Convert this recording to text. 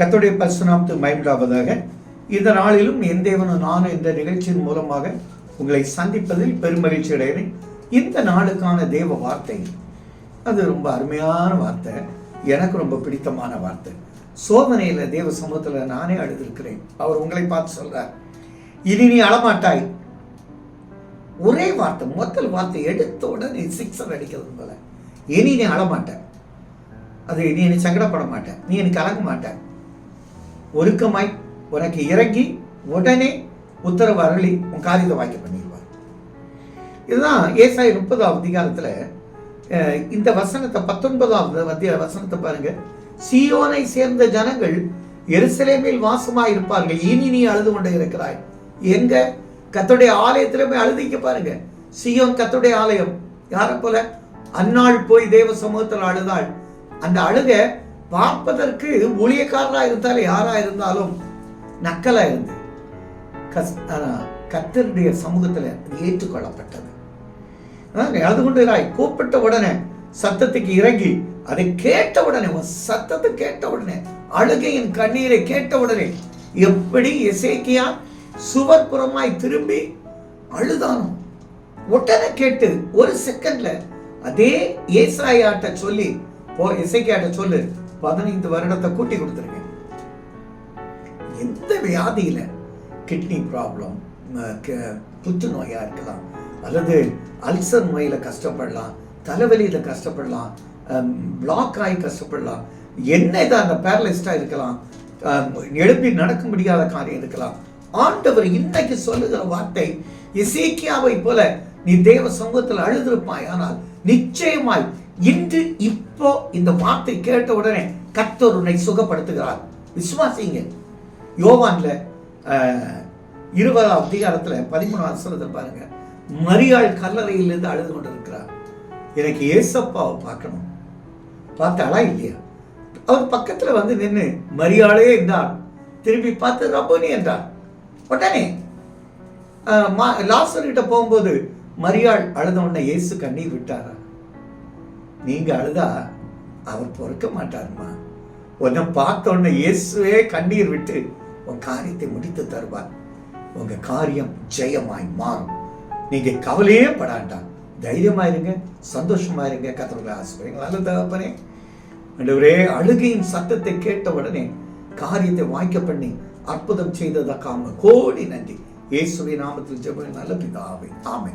கத்தோடைய பரிசுநாமத்து மயமுடாவதாக இந்த நாளிலும் என் தேவனும் நானும் இந்த நிகழ்ச்சியின் மூலமாக உங்களை சந்திப்பதில் பெருமகிழ்ச்சி அடைகிறேன். இந்த நாளுக்கான தேவ வார்த்தை அது ரொம்ப அருமையான வார்த்தை. எனக்கு ரொம்ப பிடித்தமான வார்த்தை. சோதனையில் தேவ சமூகத்தில் நானே அழுதிருக்கிறேன். அவர் உங்களை பார்த்து சொல்றார் இனி நீ அழமாட்டாய். ஒரே வார்த்தை முதல் வார்த்தை எடுத்த உடனே சிக்ஸர் அடிக்கிறது போல. இனி நீ அழமாட்ட. அது நீ நீ சங்கடப்பட மாட்டேன் நீ எனக்கு கலங்க மாட்டேன் ஒருக்கமாய் உனக்கு இறங்கி உடனே உத்தரவு அருளி உன் காரியத்தை வாய்க்க பண்ணிடுவார். இதுதான் ஏசாய் முப்பதாவது அதிகாரத்தில் இந்த வசனத்தை பத்தொன்பதாவது மத்திய வசனத்தை பாருங்க. சியோனை சேர்ந்த ஜனங்கள் எருசலேமில் வாசமாக இருப்பார்கள் இனி நீ அழுது கொண்டே இருக்கிறாய். எங்க? கத்துடைய ஆலயத்துல போய் அழுதிக்க பாருங்க. சியோன் கத்துடைய ஆலயம். யாரை போல? அந்நாள் போய் தேவ சமூகத்தில் அழுதாள். அந்த அழுக பார்ப்பதற்கு ஊழியக்காரராக இருந்தாலும் யாராக இருந்தாலும் நக்கலாக இருந்து கஸ் கத்தருடைய சமூகத்தில் சமூகத்துல அது ஏற்றுக்கொள்ளப்பட்டது அதான் அழுது கொண்டிராய் கூப்பிட்ட உடனே சத்தத்துக்கு இறங்கி அதை கேட்ட உடனே உன் சத்தத்தை கேட்ட உடனே அழுகையின் கண்ணீரை கேட்ட உடனே எப்படி இசைக்கியா சுவர்புறமாய் திரும்பி அழுதானோ? உடனே கேட்டு ஒரு செகண்ட்ல அதே ஏசாயாட்ட சொல்லி போ இசைக்கியாட்ட சொல்லு. பதினைந்து வருடத்தை கூட்டி கொடுத்துருங்க எந்த வியாதியில கிட்னி ப்ராப்ளம் புற்றுநோயா இருக்கலாம் அல்லது அல்சர் நோயில கஷ்டப்படலாம் தலைவலியில கஷ்டப்படலாம் பிளாக் ஆகி கஷ்டப்படலாம் என்ன இதாக அந்த பேரலிஸ்டா இருக்கலாம் அஹ், எழுப்பி நடக்க முடியாத காரியம் இருக்கலாம். ஆண்டவர் இன்னைக்கு சொல்லுகிற வார்த்தை இசைக்கியாவை போல நீ தேவ சமூகத்தில் அழுதிருப்பாய் ஆனால் நிச்சயமாய் இன்று இப்ப இந்த வார்த்தை கேட்ட உடனே கத்தர் உன்னை சுகப்படுத்துகிறார். விசுவாசிங்க. யோவான்ல இருபதாம் அதிகாரத்துல பதிமூணாம் வசனத்தில் பாருங்க. மரியாள் கல்லறையிலிருந்து அழுது கொண்டிருக்கிறார். எனக்கு ஏசப்பாவை பார்க்கணும். பார்த்தாளா இல்லையா? அவர் பக்கத்துல வந்து நின்று மரியாளே என்றார். திரும்பி பார்த்து ரப்போனி என்றார். உடனே லாசர்கிட்ட போகும்போது மரியாள் அழுத உடனே இயேசு கண்ணீர் விட்டாரா நீங்கள் அழுதா அவர் பொறுக்க மாட்டாருமா? உன்னை பார்த்த உடனே இயேசுவே கண்ணீர் விட்டு உன் காரியத்தை முடித்து தருவார். உங்க காரியம் ஜெயமாய் மாறும். நீங்க கவலையே படாண்டாம். தைரியமா இருங்க சந்தோஷமா இருங்க கத்தருடைய ஆசிரியர்கள் நல்ல தகப்பனே ஒரே அழுகையின் சத்தத்தை கேட்ட உடனே காரியத்தை வாய்க்க பண்ணி அற்புதம் செய்ததற்காக கோடி நன்றி. இயேசுவை நாமத்தில் ஜெபம் நல்ல பிதாவே ஆமை